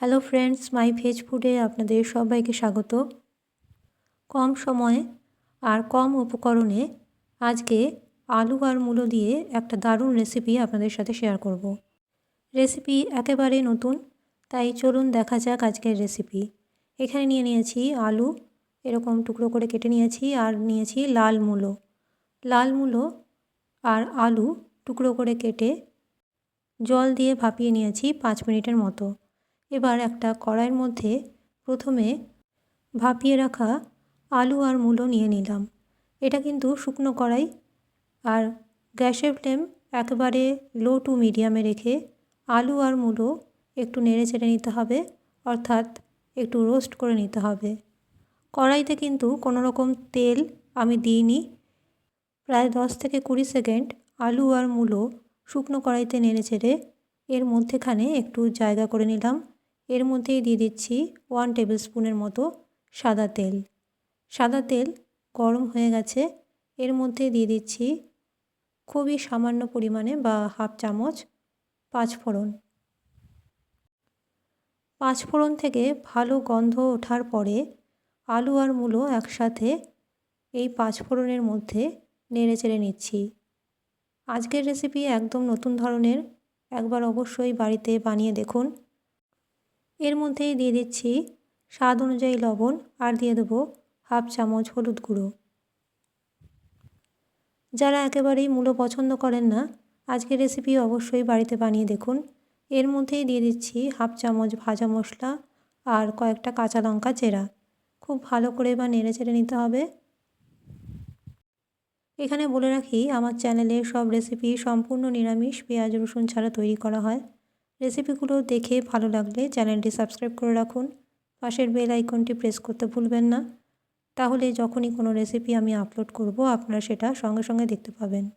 Hello friends মাই veg ফুডে আপনাদের সবাইকে স্বাগত। কম সময়ে আর কম উপকরণে আজকে আলু আর মূলো দিয়ে একটা দারুণ রেসিপি আপনাদের সাথে শেয়ার করব। রেসিপি একেবারে নতুন, তাই চলুন দেখা যাক আজকের রেসিপি এখানে নিয়ে নিয়েছি আলু, এরকম টুকরো করে কেটে নিয়েছি আর নিয়েছি লাল মূলো। লাল মূলো আর আলু টুকরো করে কেটে জল দিয়ে ভাপিয়ে নিয়েছি পাঁচ মিনিটের মতো। এবার একটা কড়াইয়ের মধ্যে প্রথমে ভাপিয়ে রাখা আলু আর মূলো নিয়ে নিলাম। এটা কিন্তু শুকনো কড়াই আর গ্যাসের ফ্লেম একেবারে লো টু মিডিয়ামে রেখে আলু আর মূলো একটু নেড়ে চেড়ে নিতে হবে, অর্থাৎ একটু রোস্ট করে নিতে হবে। কড়াইতে কিন্তু কোনো রকম তেল আমি দিইনি। প্রায় দশ থেকে কুড়ি সেকেন্ড আলু আর মূলো শুকনো কড়াইতে নেড়ে চেড়ে এর মধ্যেখানে একটু জায়গা করে নিলাম। এর মধ্যেই দিয়ে দিচ্ছি ওয়ান টেবিল স্পুনের মতো সাদা তেল। সাদা তেল গরম হয়ে গেছে, এর মধ্যে দিয়ে দিচ্ছি খুবই সামান্য পরিমাণে বা হাফ চামচ পাঁচফোড়ন পাঁচফোড়ন থেকে ভালো গন্ধ ওঠার পরে আলু আর মূলো একসাথে এই পাঁচফোড়নের মধ্যে নেড়ে চেড়ে নিচ্ছি। আজকের রেসিপি একদম নতুন ধরনের, একবার অবশ্যই বাড়িতে বানিয়ে দেখুন। এর মধ্যেই দিয়ে দিচ্ছি স্বাদ অনুযায়ী লবণ আর দিয়ে দেবো হাফ চামচ হলুদ গুঁড়ো। যারা একেবারেই মূলো পছন্দ করেন না, আজকের রেসিপি অবশ্যই বাড়িতে বানিয়ে দেখুন। এর মধ্যেই দিয়ে দিচ্ছি হাফ চামচ ভাজা মশলা আর কয়েকটা কাঁচা লঙ্কা চেরা। খুব ভালো করে বা নেড়ে চেড়ে নিতে হবে। এখানে বলে রাখি, আমার চ্যানেলে সব রেসিপি সম্পূর্ণ নিরামিষ, পেঁয়াজ, রসুন ছাড়া তৈরি করা হয়। রেসিপিগুলো দেখে ভালো লাগলে চ্যানেলটি সাবস্ক্রাইব করে রাখুন। পাশের বেল আইকনটি প্রেস করতে ভুলবেন না। তাহলে যখনই কোনো রেসিপি আমি আপলোড করব, আপনারা সেটা সঙ্গে সঙ্গে দেখতে পাবেন।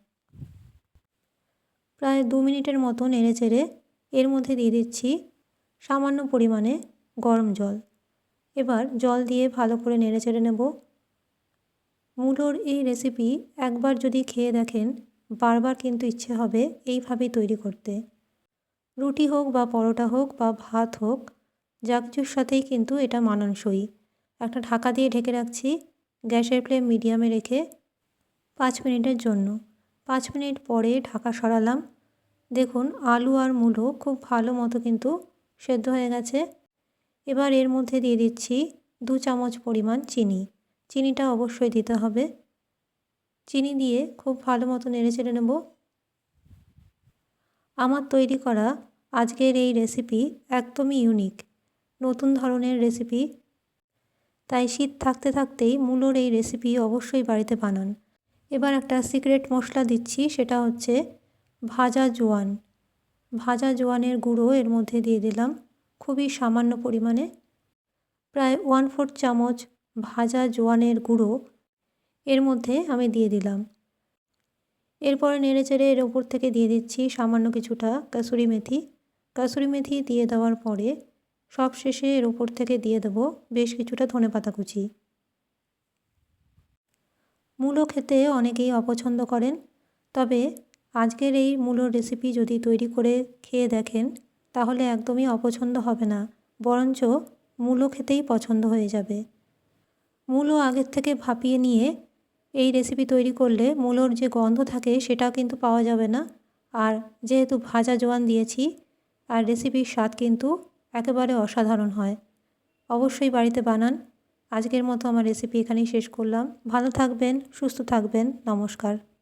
প্রায় দু মিনিটের মতো নেড়ে চেড়ে এর মধ্যে দিয়ে দিচ্ছি সামান্য পরিমাণে গরম জল। এবার জল দিয়ে ভালো করে নেড়ে চেড়ে নেব। মূলোর এই রেসিপি একবার যদি খেয়ে দেখেন, বারবার কিন্তু ইচ্ছে হবে এইভাবেই তৈরি করতে। রুটি হোক বা পরোটা হোক বা ভাত হোক যা কিছুর সাথেই কিন্তু এটা মানানসই। একটা ঢাকা দিয়ে ঢেকে রাখছি, গ্যাসের ফ্লেম মিডিয়ামে রেখে পাঁচ মিনিটের জন্য। পাঁচ মিনিট পরে ঢাকা সরালাম। দেখুন, আলু আর মূলো খুব ভালো মতো কিন্তু সেদ্ধ হয়ে গেছে। এবার এর মধ্যে দিয়ে দিচ্ছি দু চামচ পরিমাণ চিনি। চিনিটা অবশ্যই দিতে হবে। চিনি দিয়ে খুব ভালো মতো নেড়ে চেড়ে নেব। আমার তৈরি করা আজকের এই রেসিপি একদমই ইউনিক নতুন ধরনের রেসিপি তাই শীত থাকতে থাকতেই মূলোর এই রেসিপি অবশ্যই বাড়িতে বানান। এবার একটা সিক্রেট মশলা দিচ্ছি, সেটা হচ্ছে ভাজা জোয়ান। ভাজা জোয়ানের গুঁড়ো এর মধ্যে দিয়ে দিলাম খুবই সামান্য পরিমাণে। প্রায় ওয়ান ফোর্থ চামচ ভাজা জোয়ানের গুঁড়ো এর মধ্যে আমি দিয়ে দিলাম। এরপরে নেড়ে চেড়ে এর ওপর থেকে দিয়ে দিচ্ছি সামান্য কিছুটা কাসুরি মেথি। কাসুরি মেথি দিয়ে দেওয়ার পরে সব শেষে এর ওপর থেকে দিয়ে দেব বেশ কিছুটা ধনে পাতা কুচি। মূলো খেতে অনেকেই অপছন্দ করেন, তবে আজকের এই মূলোর রেসিপি যদি তৈরি করে খেয়ে দেখেন, তাহলে একদমই অপছন্দ হবে না, বরঞ্চ মূলো খেতেই পছন্দ হয়ে যাবে। মূলো আগের থেকে ভাপিয়ে নিয়ে এই রেসিপি তৈরি করলে মূলোর যে গন্ধ থাকে সেটাও কিন্তু পাওয়া যাবে না। আর যেহেতু ভাজা জোয়ান দিয়েছি, আর রেসিপির স্বাদ কিন্তু একেবারে অসাধারণ হয়। অবশ্যই বাড়িতে বানান। আজকের মতো আমার রেসিপি এখানেই শেষ করলাম। ভালো থাকবেন, সুস্থ থাকবেন। নমস্কার।